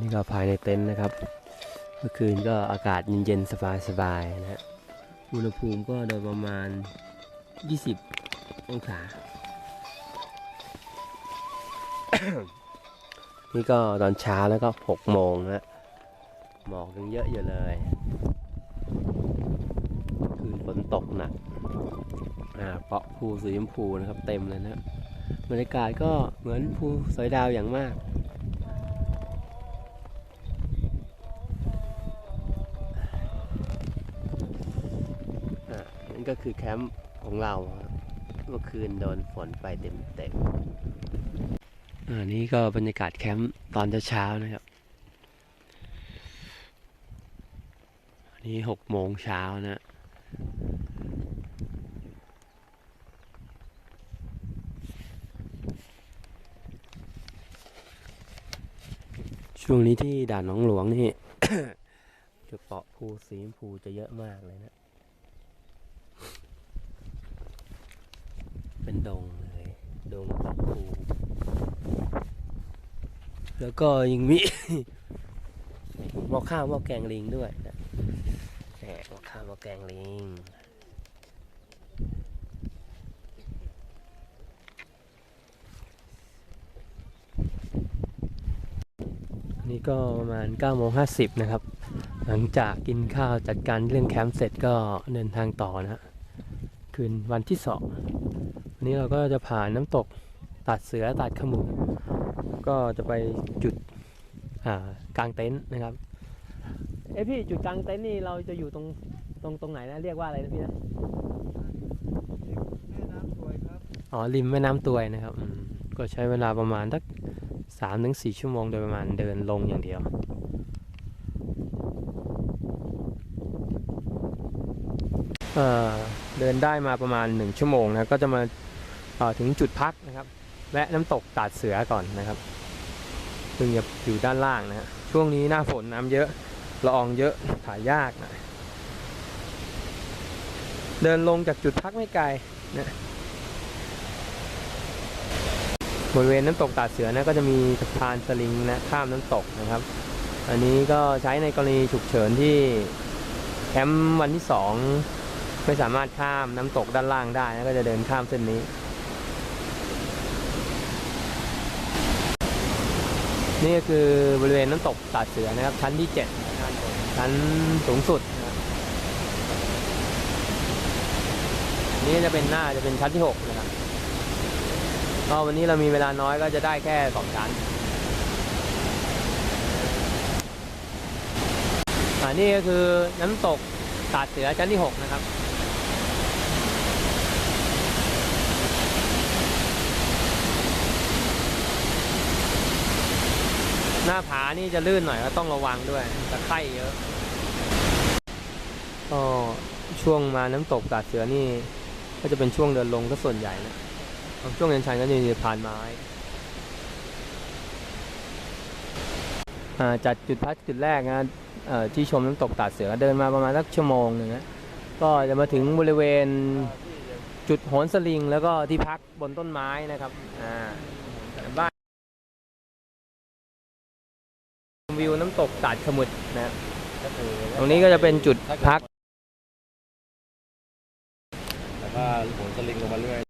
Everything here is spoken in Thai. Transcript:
นี่ก็ภายในเต็นท์นะครับ เมื่อคืนก็อากาศเย็นๆสบายๆนะฮะ อุณหภูมิก็โดยประมาณ 20 องศา นี่ก็ตอนเช้าแล้วก็6โมงนะหมอกยังเยอะอยู่เลย คืนฝนตกหนักอ่าเปาะภูสีชมพูนะครับเต็มเลยนะ บรรยากาศก็เหมือนภูสอยดาวอย่างมาก ก็คือแคมป์ของเราเมื่อคืนโดนฝนไปเต็มเต็มอ่านี่ก็บรรยากาศแคมป์ตอนเช้าๆนะครับอันนี้หกโมงเช้านะช่วงนี้ที่ด่านหนองหลวงนี่ จุดเปาะภูสีชมพูจะเยอะมากเลยนะ เป็นดงเลย ดงกับภูแล้วก็ยังมีหม้อข้าวหม้อแกงลิงด้วยนะแหมหม้อข้าวหม้อแกงลิงนี่ก็ประมาณ9โมง50 นะครับ หลังจากกินข้าวจัดการเรื่องแคมป์เสร็จก็เดินทางต่อนะ คืนวันที่สอง วันนี้เราก็จะผ่านน้ำตกตัดเสือตัดขมุกก็จะไปจุดอ่ากลางเต็นท์นะครับ เอ้ยพี่จุดกลางเต็นท์นี่เราจะอยู่ตรงตรงตรงไหนนะเรียกว่าอะไรนะพี่นะแม่น้ำสวยครับอ๋อริมแม่น้ำตัวยนะครับอืมก็ใช้เวลาประมาณสักสามถึงสี่ชั่วโมงโดยประมาณเดินลงอย่างเดียวเอ่อเดินได้มาประมาณ1ชั่วโมงนะก็จะมาเอ่อ ถึงจุดพักนะครับแวะน้ำตกตาดเสือก่อนนะครับซึ่งอยู่ด้านล่างนะฮะช่วงนี้หน้าฝนน้ำเยอะละอองเยอะถ่ายยากนะเดินลงจากจุดพักไม่ไกลนะบริเวณน้ำตกตาดเสือนะก็จะมีสะพานสลิงนะข้ามน้ำตกนะครับ อันนี้ก็ใช้ในกรณีฉุกเฉินที่แคมป์วันที่สองไม่สามารถข้ามน้ำตกด้านล่างได้แล้วก็จะเดินข้ามเส้นนี้ นี่ก็คือบริเวณน้ำตกตาดเสือนะครับ ชั้นที่เจ็ดชั้นสูงสุด นี่จะเป็นหน้าจะเป็นชั้นที่หกนะครับก็วันนี้เรามีเวลาน้อยก็จะได้แค่สองชั้นอ่านี่ก็คือน้ำตกตาดเสือชั้นที่หกนะครับ หน้าผานี่จะลื่นหน่อยก็ต้องระวังด้วยตะไคร่เยอะก็ช่วงมาน้ำตกตาดเสือนี่ ก็จะเป็นช่วงเดินลงก็ส่วนใหญ่นะช่วงเดินชันก็จะมีผ่านไม้จัดจุดพักจุดแรกนะที่ชมน้ำตกตาดเสือเดินมาประมาณสักชั่วโมงหนึ่งนะก็จะมาถึงบริเวณจุดโหนสลิงแล้วก็ที่พักบนต้นไม้นะครับอ่า วิวน้ำตกตาดขมุดนะครับก็คือตรงนี้ก็จะเป็นจุดพัก แล้วก็โหนสลิงลงมาเรื่อย